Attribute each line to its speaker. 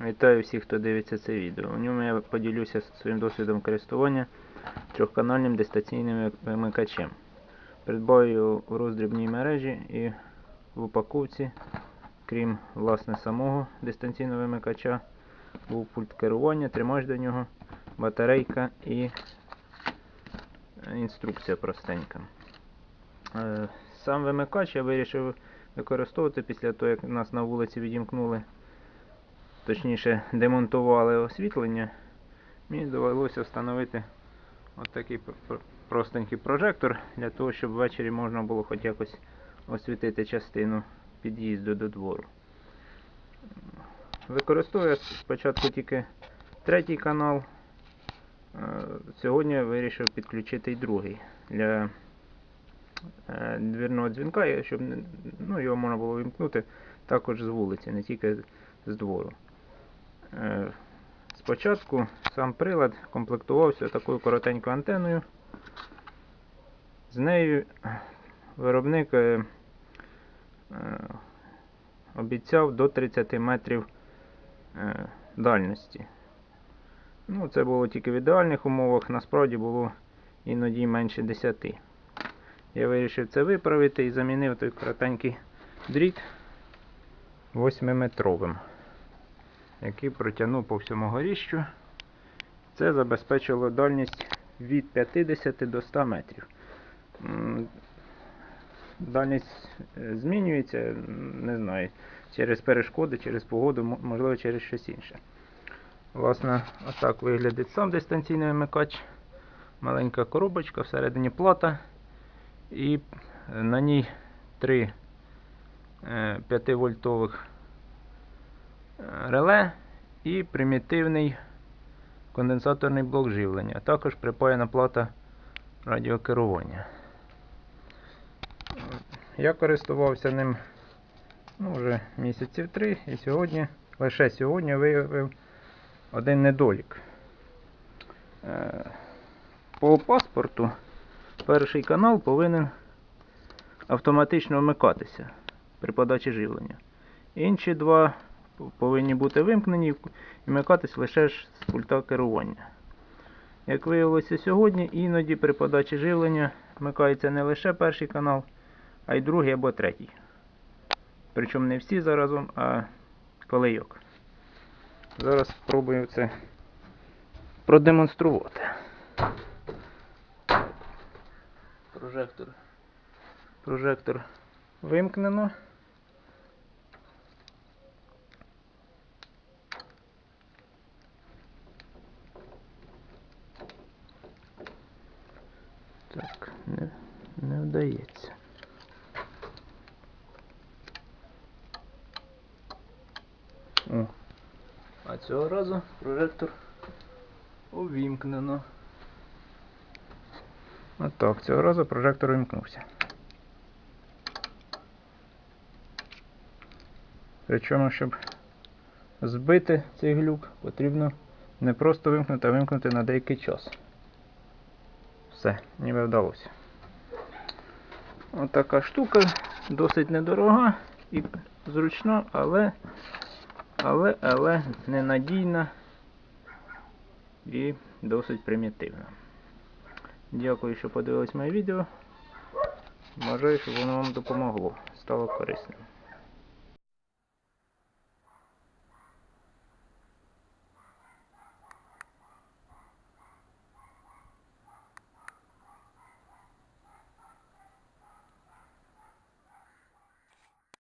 Speaker 1: Вітаю всіх, хто дивиться це відео. У ньому я поділюся своїм досвідом користування трьохканальним дистанційним вимикачем. Придбав його у роздрібній мережі і в упаковці, крім власне самого дистанційного вимикача, був пульт керування, тримач до нього, батарейка і інструкція простенька. Е, Сам вимикач я вирішив використовувати після того, як нас на вулиці відімкнули точніше демонтували освітлення, мені довелося встановити отакий пр- пр- простенький прожектор для того, щоб ввечері можна було хоч якось освітити частину під'їзду до двору. Використовую спочатку тільки третій канал. Е, Сьогодні я вирішив підключити й другий для е, двірного дзвінка, щоб ну, його можна було вимкнути також з вулиці, не тільки з двору. Е, Спочатку сам прилад комплектувався такою коротенькою антеною. З нею виробник е, е, обіцяв до 30 метрів дальності. Ну, це було тільки в ідеальних умовах, насправді було іноді менше 10. Я вирішив це виправити і замінив той коротенький дріт 8-метровим який протягнув по всьому горіщу. Це забезпечило дальність від 50 до 100 метрів. Дальність е, змінюється, не знаю, через перешкоди, через погоду, можливо, через щось інше. Власне, отак виглядить сам дистанційний вимикач. Маленька коробочка, всередині плата. І е, на ній три 5-вольтових реле і примітивний конденсаторний блок живлення. Також припаяна плата радіокерування. Я користувався ним ну, вже місяців три і сьогодні, лише сьогодні виявив один недолік. Е, По паспорту перший канал повинен автоматично вмикатися при подачі живлення. Інші два повинні бути вимкнені і вмикатись лише ж з пульта керування. Як виявилося сьогодні, іноді при подачі живлення вмикається не лише перший канал, а й другий або третій. Причому не всі заразом, а колейок. Зараз спробую це продемонструвати. Прожектор. Прожектор вимкнено. Так, не, не. О. А цього разу прожектор увімкнено. Отак, цього разу прожектор увімкнувся. Причому, щоб збити цей глюк, потрібно не просто вимкнути, а вимкнути на деякий час. Все, ніби вдалося. Отака штука, досить недорога і зручна, але, але, але ненадійна і досить примітивна. Дякую, що подивились моє відео. Бажаю, щоб воно вам допомогло, стало корисним.